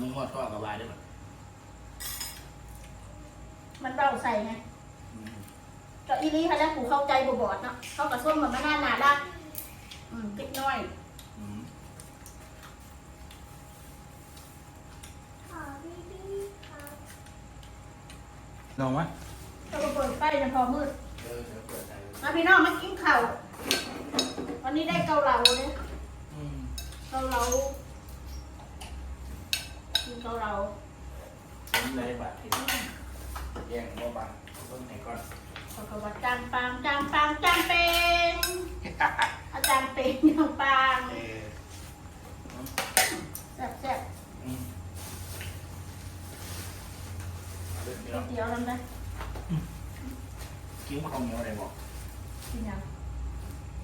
นุ่งว่าทอดกับวายได้ไหมมันเบาใส่ไงก็อีนี้ค่ะแล้วกูเข้าใจบ่บอดเนาะเขากับส้มเหมือนมันน่าหนาดักอืมติ๊กน้อยลองไหมเขาก็เปิดไฟจนพอมืดเออเดี๋ยวเปิดใจมาพี่น้องมากินข้าววันนี้ได้เกาเหลาเนี่ยอืมเกาเหลา กินเกาเหลาผมเลยบาดทีนี้แย่งบ่บาดเพิ่งไหนก่อนเขาก็ว่าจางปางจางปางจางเป็นอาจารย์เป็นจางปางเออแซ่บแซ่บอืมเอาเรื่องนี้ก๋วเนาะยเตี๋ยวนั่นนะกิ้วข้าวเหนียวอะไรบอกกินยัง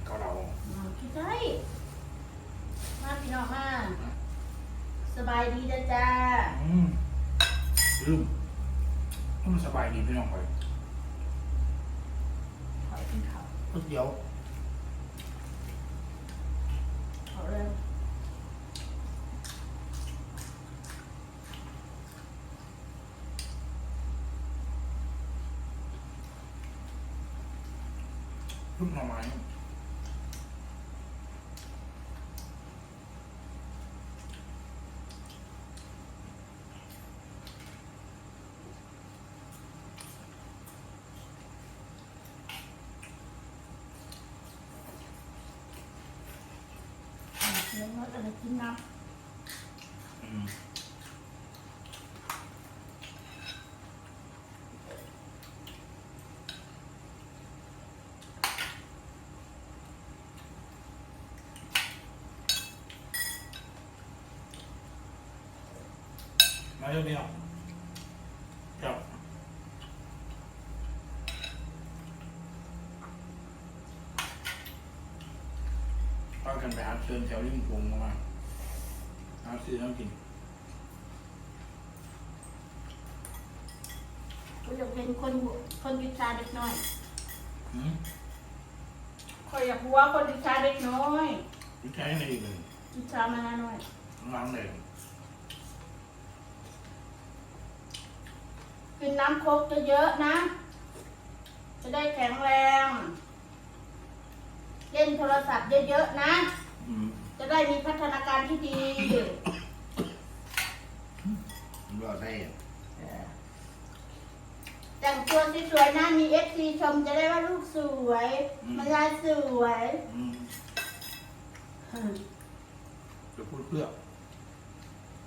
เกาเหลา อืมคิดได้มาพี่น้องมาส บายดีจ้าจ้าอืมลืมมันสบายดีพี่น้องไปขอกินข้าวก๋วยเตี๋ยวขอเร็วลูกหน่อไม้ อะเดี๋ยวเราจะได้กินน้อืมมาเรื่องนี้เนาะเจ้าพากันไปหาเชิญแถวริมโขงมาหาซื้อน้ำกินำกูอยากเป็นคนคนวิชาเด็กน้อยอืมคอยอยากรู้ว่าคนวิชาเด็กน้อยวิจัยในอีกหนึ่งวิชามาน้อยล้างเลยกินน้ำโคกเยอะๆนะ จะได้แข็งแรง เล่นโทรศัพท์เยอะๆนะอืม จะได้มีพัฒนาการที่ดีรอดได้แต่งตัวสวยๆนะมีเอฟซีชมจะได้ว่าลูกสวยมันยายสวยอืมจะพูดเพื่อ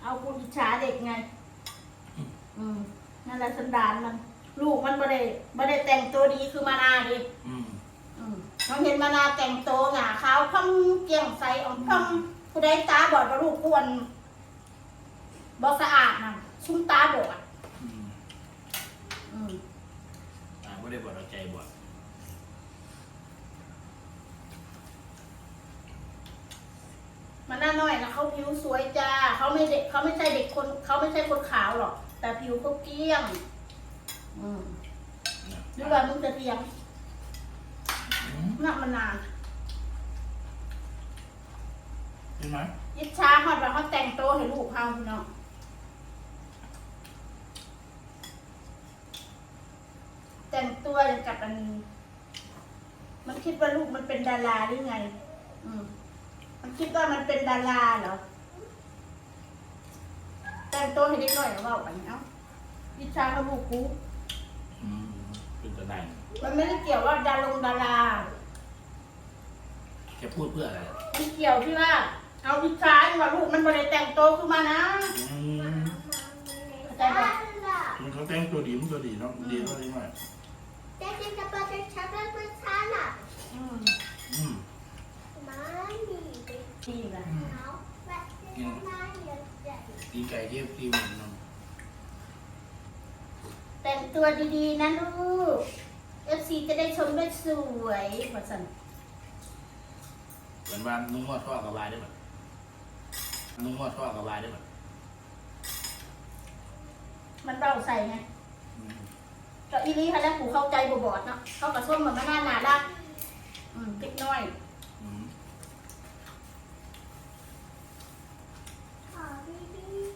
เอากูอิจฉาเด็กไง อืมนั่นแหละสันดานมัน ลูกมันบ่ได้บ่ได้แต่งตัวดีคือมานาดิอืมอืม น้องเห็นมานาแต่งตัวหนาขาวพังเกี่ยงใสอ่องพังผู้ใดตาบอดบ่ลูกกวนบ่สะอาดน่ะชุ่มตาบอดอืมอืมอ่าไม่ได้บวชเอาใจบวชมันน่าน้อยนะเขาผิวสวยจ้าเขาไม่เด็กเขาไม่ใช่เด็กคนเขาไม่ใช่คนขาวหรอก แต่ผิวเขาเกลี้ยง อืมนะหรือว่ามึงจะเทียง อืมนักมันนานใช่ไหมยิดช้าหอดว่าเขาแต่งโตวให้ลูกเขาพี่น้องแต่งตัวอย่างกับมัน มันคิดว่าลูกมันเป็นดาราหรือไง อืม มันคิดว่ามันเป็นดาราเหรอ แต่งตัวให้เด็กหน่อยว่าไปเอ้ายิดช้าเขาลูกกูอืม เป็นตัวไหนมันไม่ได้เกี่ยวว่าดารงดาราจะพูดเพื่ออะไรมันเกี่ยวที่ว่า เอาวิชาว่าลูกมันบริแต่งโตวขึ้นมานะอืมเข้าใจปะมันเขาแต่งตัวดีมันตัวดีเนาะดีเท่านี้หน่อย Dat is de butter chocolate with salad. อืมอืม Mommy. ดีแหละ Now, what is Yeah. mommy? ดีไก่เทียบที่มันเนาะ แต่งตัวดีๆ นะลูกเอฟซีจะได้ชมได้สวยว่าสันเหมือนว่านุ่งว่าทอดกับวายได้ไหมนุ่งว่าทอดกับวายได้ไหมมันเบาใส่ไงอืมก็อีนี้ค่ะแล้วกูเข้าใจบ่บอดเนาะเขากับส้มเหมือนมันน่าหนาดักอืมติ๊กน้อย อืม Oh, baby.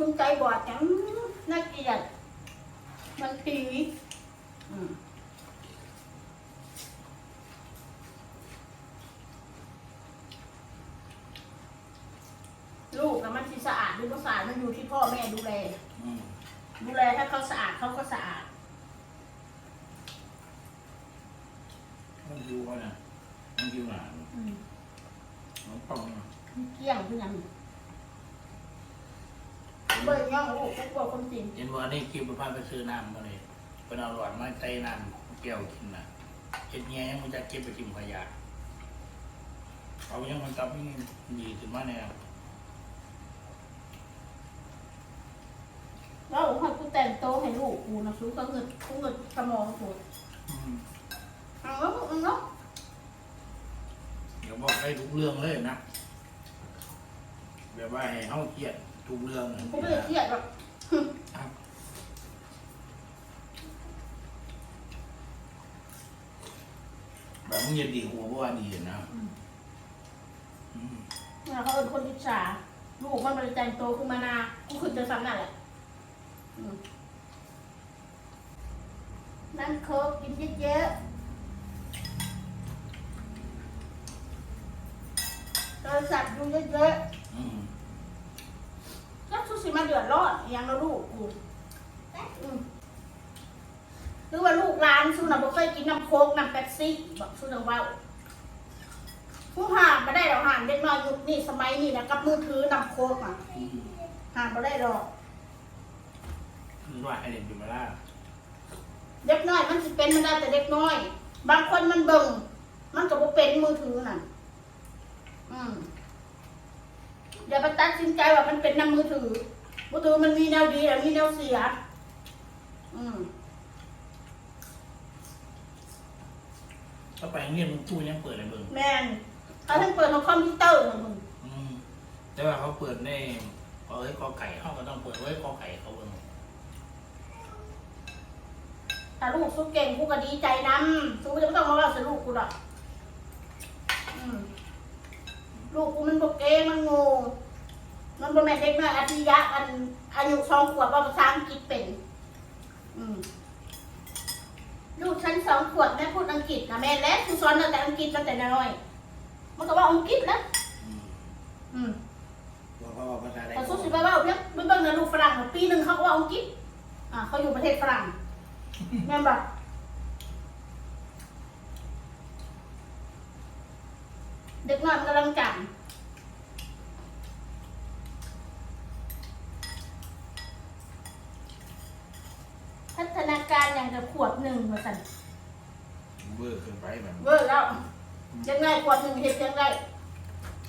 พึ่งใจบอดจังน่าเกลียดมันตีอืมลูกนะมันที่สะอาดหรือไม่สะอาดมันอยู่ที่พ่อแม่ดูแล อืมดูแลให้เขาสะอาดเขาก็สะอาด มันอยู่ว่าน่ะมันอยู่หลานอืมน้องป้องน่ะเกี่ยงเพื่อน เบิร์ย่องลูกทุกคนคนจริงเห็นว่านี่คิวไปพาไปซื้อน้ำมาเลยเป็นเอาหลอดไม้ใต้น้ำเกี่ยวกินน่ะเห็ดแง่ยังมันจะเก็บไปกินขยะเอายังมันจับนี่ดีขึ้นมาเนี่ยแล้วให้กูแต่งโตะให้ลูกกูนะซื้อก็เงินกูเงินสมองกูอืมเอาแล้วเอาแล้วเดี๋ยวบอกให้ทุกเรื่องเลยนะแบบว่าให้เขาเครียด ทุกเรื่องกูไม่ได้เครียดหรอกแบบมึงอยันดีหัวเพราะว่าดีนะอืมเนี่ยเขาเป็นคนอิจฉาลูกมันบริแต่งโตขึ้นมานากูขึ้นจะซ้ำนั่นแหละอืมนั่นเคิร์ฟกินเยอะๆโทรศัพท์ดูเยอะอืมๆแล้วทุก สิ่งมันเดือดร้อนอย่างเราลูกกูอืมหรือว่าลูกร้านสู้นะบ่เคยกินน้ำโค้กน้ำเป๊ปซี่บอกสู้นะว่าผู้ห่านมาได้เราห่านเด็กน้อยยุคนี้สมัยนี้นะกับมือถือน้ำโค้กอะอืมห่านมาได้หรอกคือว่าให้เด็กอยู่มาล่าเด็กน้อยมันสิเป็นมันได้แต่เด็กน้อย บางคนมันเบิ่ง มันก็บ่เป็นมือถือน่ะ อืมอย่าไปตัดสินใจว่ามันเป็นน้ำมือถือ มือถือมันมีแนวดีและมีแนวเสีย อืมถ้าไปเงียบมึงตู้ยังเปิดเลยเบิ่งแม่นเขาทั้งเปิดของคอมพิวเตอร์น่ะมึงอืมแต่ว่าเขาเปิดในเอ้ยกอไก่เขาก็ต้องเปิดไว้กอไก่เขาเบิ่งถ้าลูกสู้เก่งกูก็ดีใจนำสู้จะไม่ต้องมาว่าสิลูกกูหรอกอืมลูกกูมันบกเก่งมันโง่ มันบ่แม่นเด็กน้อยอาทิยะอันอายุสองขวบว่าภาษาอังกฤษเป็น อืมลูกฉันสองขวบแม่พูดอังกฤษนะแม่และคือสอนตั้งแต่อังกฤษตั้งแต่น้อยมันก็ว่าอังกฤษนะอืมอืมบอกเขาว่าภาษาใดแต่สู้สิไปว่าเพียงไม่เบิ่งนะลูกฝรั่งน่ะปีหนึ่งเขาก็ว่าอังกฤษอ่าเขาอยู่ประเทศฝรั่งแม่นบอกเด็กน้อยมันกำลังจำพัฒนา การอย่างกับขวบหนึ่งมาสั่นเบื่อเกินไปแบบเวอร์แล้วยังไงขวดหนึ่งเห็ดยังไง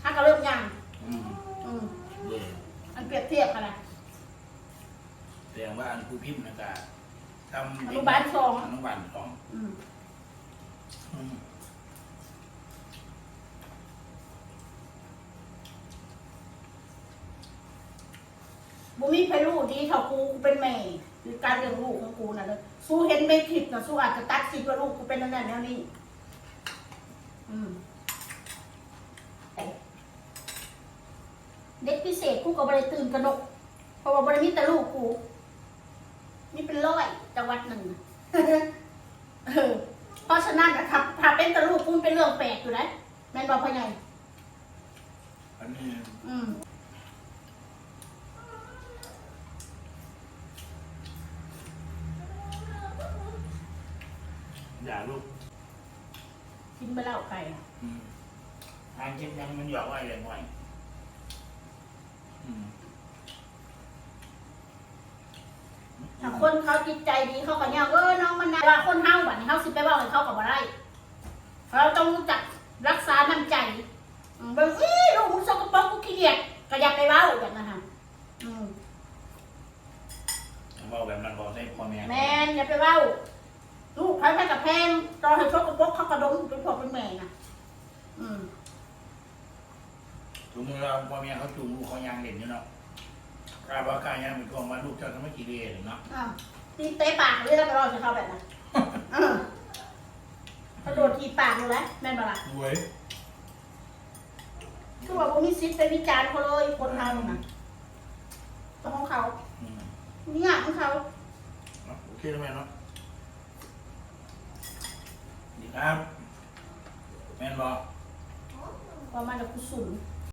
ฮักก็เริ่มยังอืมอืมเบื่ออันเปรียบเทียบกันนะแสดงว่าอันผู้พิมพ์นะกะทำอนุบาลสองอนุบาลสองอืมอืมบุมีใครรู้ดีเท่ากูกูเป็นแม่ หรือการเลี้ยงลูกของกูน่ะเลยสู้เห็นไม่ผิดนะสู้อาจจะตัดสินว่าลูกกูเป็นนั่นนั่นแล้วนี่อืมเด็กพิเศษกูก็บริตื่นกระหนก เพราะว่าบริมีแต่ลูกกูนี่เป็นร้อยจังหวัดหนึ่งเออเพราะฉะนั้นนะครับถ้าเป็นแต่ลูกกูมันเป็นเรื่องแปลกอยู่นะแม่นบอกพ่อใหญ่อันนี้อืม อย่าลูกกินไปแล้วไก่อะอืมทางคิดยังมันหยอกไว้เลยหน่อยอืมถ้าคนเขาจิตใจดีเขาก็เนี่ยเออน้องมันนะว่าคนเฮาบัดนี้เฮาสิไปเว้าให้เขาก็บ่ได้เราต้องรู้จักรักษาน้ำใจอืมเบิ่งอีลูกมึงสกปรกกูขี้เกียจก็อย่าไปเว้าแบบนั้นฮะอืม บอกแบบนั้นบอกได้พ่อแม่ แม่นอย่าไปเว้า ลูกใครแพ้กับแพงตอนให้สกปรกเขากระดมเป็นพ่อเป็นแม่น่ะ อืมสมมติว่าพ่อแม่เขาจูงลูกเขายางเด่นอยู่เนาะกล้าบอกกล้ายางเป็นทวงว่าลูกเจ้าทำไมกี่เดือนเนาะอ้าวตีเตะปากเลยแล้วไปรอจะเข้าแบบนั้นเออกระโดดทีปากเลยแม่นบ่ล่ะรวยคือว่าบ่มีสิทธิ์ไปวิจารณ์เขาเลยคนเฮาน่ะต้องของเขาอืมมีงานของเขาเอาโอเคแล้วแม่เนาะดี ครับแม่นบอก ประมาณเดี๋ยวกูสุ่มอ